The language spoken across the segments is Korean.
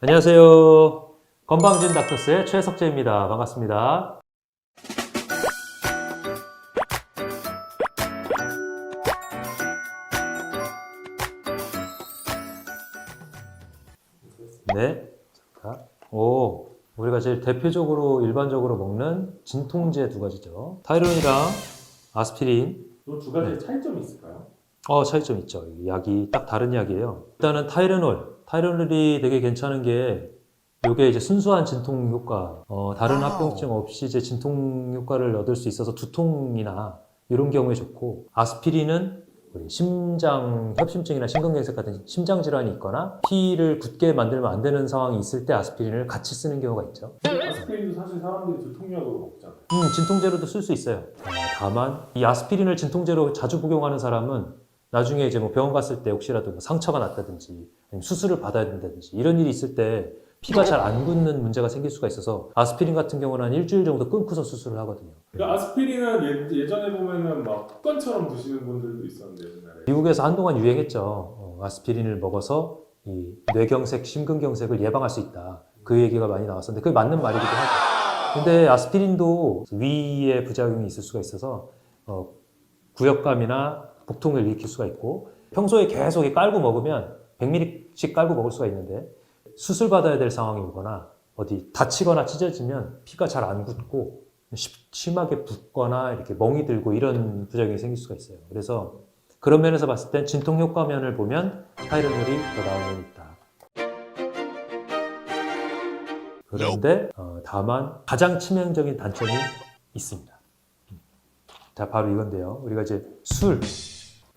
안녕하세요. 건방진 닥터스의 최석재입니다. 반갑습니다. 네. 자, 오, 우리가 제일 대표적으로 일반적으로 먹는 진통제 두 가지죠. 타이론이랑 아스피린. 이 두 가지의 차이점이 있을까요? 어, 차이점 있죠. 이 약이 딱 다른 약이에요. 일단은 타이레놀. 타이레놀이 되게 괜찮은 게 이게 이제 순수한 진통 효과, 어, 다른 와우. 합병증 없이 이제 진통 효과를 얻을 수 있어서 두통이나 이런 경우에 좋고 아스피린은 우리 심장 협심증이나 심근경색 같은 심장 질환이 있거나 피를 굳게 만들면 안 되는 상황이 있을 때 아스피린을 같이 쓰는 경우가 있죠. 아스피린도 사실 사람들이 두통약으로 먹잖아요. 음, 진통제로도 쓸 수 있어요. 어, 다만 이 아스피린을 진통제로 자주 복용하는 사람은 나중에 이제 뭐 병원 갔을 때 혹시라도 뭐 상처가 났다든지 아니면 수술을 받아야 된다든지 이런 일이 있을 때 피가 잘 안 굳는 문제가 생길 수가 있어서 아스피린 같은 경우는 한 일주일 정도 끊고서 수술을 하거든요. 그러니까 아스피린은 예, 예전에 보면은 막 습관처럼 드시는 분들도 있었는데 옛날에. 미국에서 한동안 유행했죠. 어, 아스피린을 먹어서 이 뇌경색, 심근경색을 예방할 수 있다. 그 얘기가 많이 나왔었는데 그게 맞는 말이기도 하죠. 근데 아스피린도 위에 부작용이 있을 수가 있어서 어, 구역감이나 복통을 일으킬 수가 있고 평소에 계속 이 깔고 먹으면 100ml씩 깔고 먹을 수가 있는데 수술 받아야 될 상황이 오거나 어디 다치거나 찢어지면 피가 잘 안 굳고 심- 심하게 붓거나 이렇게 멍이 들고 이런 부작용이 생길 수가 있어요. 그래서 그런 면에서 봤을 땐 진통 효과 면을 보면 타이레놀이 더 나은 면이 있다. 그런데 어, 다만 가장 치명적인 단점이 있습니다. 자, 바로 이건데요. 우리가 이제 술,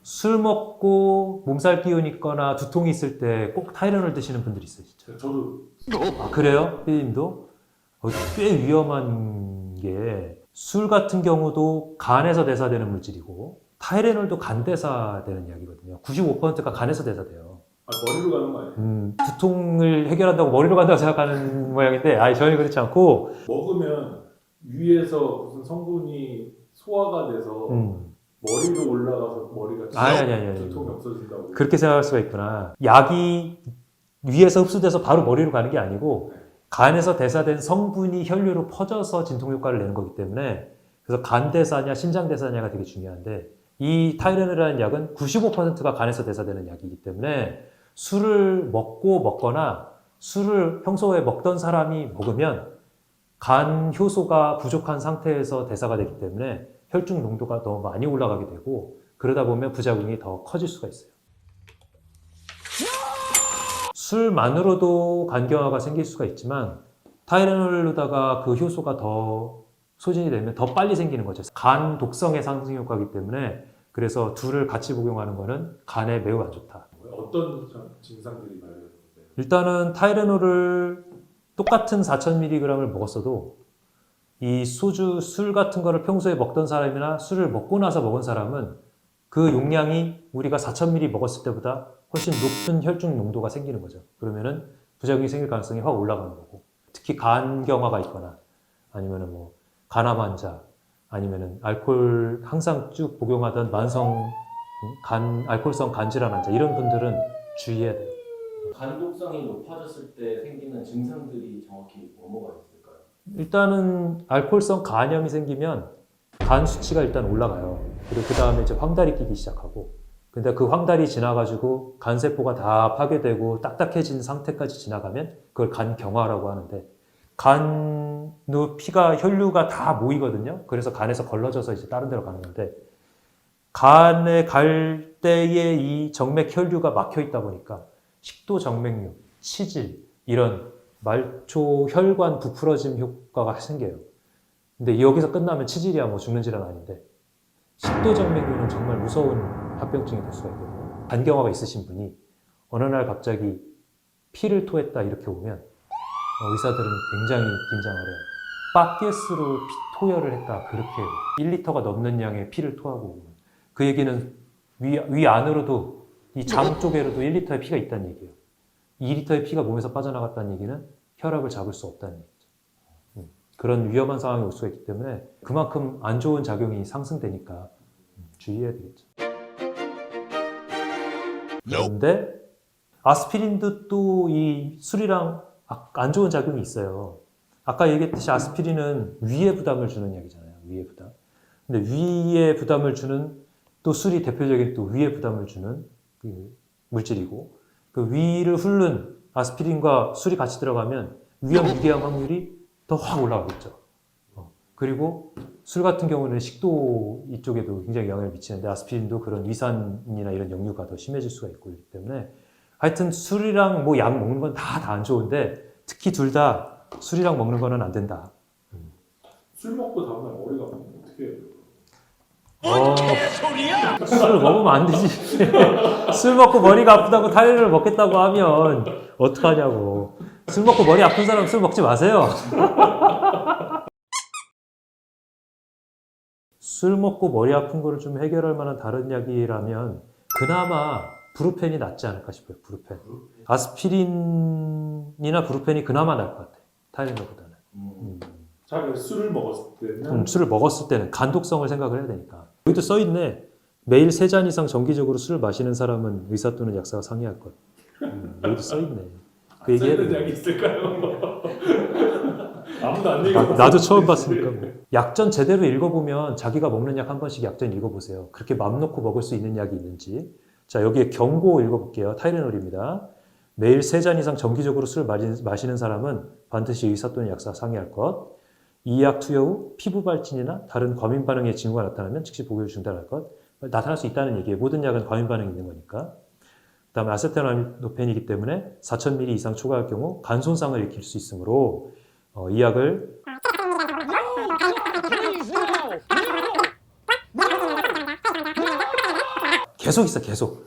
술 먹고 몸살 기운 있거나 두통이 있을 때 꼭 타이레놀 드시는 분들이 있어요, 진짜. 저도 아, 그래요? 피디님도? 어, 꽤 위험한 게 술 같은 경우도 간에서 대사되는 물질이고 타이레놀도 간 대사되는 약이거든요. 95%가 간에서 대사돼요. 아, 머리로 가는 거 아니에요? 음, 두통을 해결한다고 머리로 간다고 생각하는 모양인데 아니 전혀 그렇지 않고 먹으면 위에서 무슨 성분이 소화가 돼서 음, 머리로 올라가서 머리가 아니, 아니, 아니, 아니. 두통이 없어진다고. 그렇게 생각할 수가 있구나. 약이 위에서 흡수돼서 바로 머리로 가는 게 아니고 간에서 대사된 성분이 혈류로 퍼져서 진통 효과를 내는 거기 때문에 그래서 간 대사냐 심장 대사냐가 되게 중요한데 이 타이레놀이라는 약은 95%가 간에서 대사되는 약이기 때문에 술을 먹고 먹거나 술을 평소에 먹던 사람이 먹으면 간 효소가 부족한 상태에서 대사가 되기 때문에 혈중 농도가 너무 많이 올라가게 되고 그러다 보면 부작용이 더 커질 수가 있어요. 술만으로도 간경화가 생길 수가 있지만 타이레놀로다가 그 효소가 더 소진이 되면 더 빨리 생기는 거죠. 간 독성의 상승 효과이기 때문에 그래서 둘을 같이 복용하는 거는 간에 매우 안 좋다. 어떤 증상들이 발견되는데? 일단은 타이레놀을 똑같은 4,000mg을 먹었어도 이 소주, 술 같은 거를 평소에 먹던 사람이나 술을 먹고 나서 먹은 사람은 그 용량이 우리가 4,000mg 먹었을 때보다 훨씬 높은 혈중 농도가 생기는 거죠. 그러면은 부작용이 생길 가능성이 확 올라가는 거고. 특히 간경화가 있거나 아니면은 뭐 간암 환자 아니면은 알코올 항상 쭉 복용하던 만성 간 알코올성 간 질환 환자 이런 분들은 주의해야 돼요. 간 독성이 높아졌을 때 생기는 증상들이 정확히 뭐뭐가 있을까요? 일단은 알코올성 간염이 생기면 간 수치가 일단 올라가요. 그리고 그 다음에 이제 황달이 끼기 시작하고, 근데 그 황달이 지나가지고 간 세포가 다 파괴되고 딱딱해진 상태까지 지나가면 그걸 간경화라고 하는데, 간의 피가 혈류가 다 모이거든요. 그래서 간에서 걸러져서 이제 다른 데로 가는 건데, 간에 갈 때에 이 정맥 혈류가 막혀 있다 보니까 식도 정맥류, 치질 이런 말초 혈관 부풀어짐 효과가 생겨요. 근데 여기서 끝나면 치질이야 뭐 죽는 질환 아닌데 식도정맥류는 정말 무서운 합병증이 될 수가 있거든요. 간경화가 있으신 분이 어느 날 갑자기 피를 토했다 이렇게 오면 어, 의사들은 굉장히 긴장을 해요. 피 토혈을 했다 그렇게 1리터가 넘는 양의 피를 토하고 그 얘기는 위, 위 안으로도 이 장 쪽에로도 1리터의 피가 있다는 얘기예요. 2리터의 피가 몸에서 빠져나갔다는 얘기는 혈압을 잡을 수 없다는 얘기죠. 음, 그런 위험한 상황이 올 수가 있기 때문에 그만큼 안 좋은 작용이 상승되니까 음, 주의해야 되겠죠. 그런데 아스피린도 또 이 술이랑 아- 안 좋은 작용이 있어요. 아까 얘기했듯이 아스피린은 위에 부담을 주는 약이잖아요. 위에 부담. 근데 위에 부담을 주는 또 술이 대표적인 또 위에 부담을 주는 그 물질이고 그 위를 훑는 아스피린과 술이 같이 들어가면 위험 유리암 확률이 더 확 올라가겠죠. 어, 그리고 술 같은 경우는 식도 이쪽에도 굉장히 영향을 미치는데 아스피린도 그런 위산이나 이런 역류가 더 심해질 수가 있고 그렇기 때문에 하여튼 술이랑 뭐 약 먹는 건 다 다 안 좋은데 특히 둘 다 술이랑 먹는 거는 안 된다. 술 먹고 다음날 머리가 어떻게 해요? 어, 술을 먹으면 안 되지. 술 먹고 머리가 아프다고 타이레놀을 먹겠다고 하면 어떡하냐고. 술 먹고 머리 아픈 사람 술 먹지 마세요. 술 먹고 머리 아픈 거를 좀 해결할 만한 다른 약이라면 그나마 브루펜이 낫지 않을까 싶어요. 브루펜. 아스피린이나 브루펜이 그나마 나을 것 같아. 타이레놀보다는. 음. 자기가 술을 먹었을 때는 음, 술을 먹었을 때는 간독성을 생각을 해야 되니까. 여기도 써 있네. 매일 세 잔 이상 정기적으로 술을 마시는 사람은 의사 또는 약사와 상의할 것. 음, 여기도 써 있네. 그 얘기해야 쓰는 돼. 약이 있을까요? 아무도 안 나, 얘기하고 나도 처음 봤으니까. 뭐. 약전 제대로 읽어보면 자기가 먹는 약 한 번씩 약전 읽어보세요. 그렇게 맘 놓고 먹을 수 있는 약이 있는지. 자 여기에 경고 읽어볼게요. 타이레놀입니다. 매일 세 잔 이상 정기적으로 술을 마시- 마시는 사람은 반드시 의사 또는 약사와 상의할 것. 이약 투여 후 피부 발진이나 다른 과민 반응의 징후가 나타나면 즉시 복용을 중단할 것. 나타날 수 있다는 얘기예요. 모든 약은 과민 반응이 있는 거니까. 그다음에 아세트아미노펜이기 때문에 4,000ml 이상 초과할 경우 간 손상을 일으킬 수 있으므로 어, 이 약을 계속 있어 계속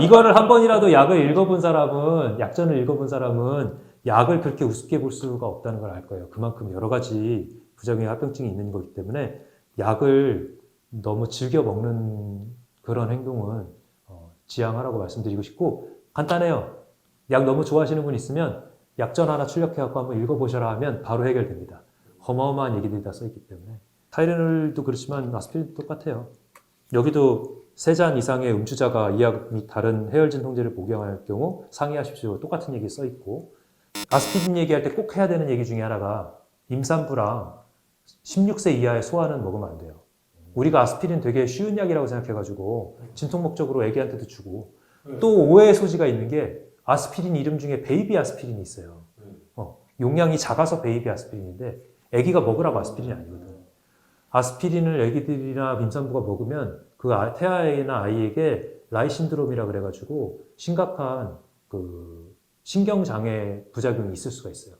이거를 한 번이라도 약을 읽어본 사람은 약전을 읽어본 사람은 약을 그렇게 우습게 볼 수가 없다는 걸 알 거예요. 그만큼 여러 가지 부작용의 합병증이 있는 거기 때문에 약을 너무 즐겨 먹는 그런 행동은 어, 지양하라고 말씀드리고 싶고 간단해요. 약 너무 좋아하시는 분 있으면 약전 하나 출력해갖고 한번 읽어보셔라 하면 바로 해결됩니다. 어마어마한 얘기들이 다 써있기 때문에. 타이레놀도 그렇지만 아스피린도 똑같아요. 여기도 세 잔 이상의 음주자가 이 약 및 다른 해열진 통제를 복용할 경우 상의하십시오. 똑같은 얘기 써 있고 아스피린 얘기할 때 꼭 해야 되는 얘기 중에 하나가 임산부랑 16세 이하의 소아는 먹으면 안 돼요. 우리가 아스피린 되게 쉬운 약이라고 생각해가지고 진통 목적으로 애기한테도 주고 네. 또 오해의 소지가 있는 게 아스피린 이름 중에 베이비 아스피린이 있어요. 어, 용량이 작아서 베이비 아스피린인데 애기가 먹으라고 아스피린이 아니거든. 아스피린을 애기들이나 임산부가 먹으면 그 아- 태아나 아이에게 라이 신드롬이라 그래가지고 심각한 그 신경장애 부작용이 있을 수가 있어요.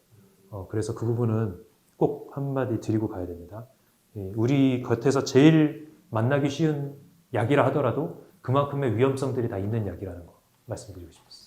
어, 그래서 그 부분은 꼭 한마디 드리고 가야 됩니다. 예, 우리 곁에서 제일 만나기 쉬운 약이라 하더라도 그만큼의 위험성들이 다 있는 약이라는 거 말씀드리고 싶습니다.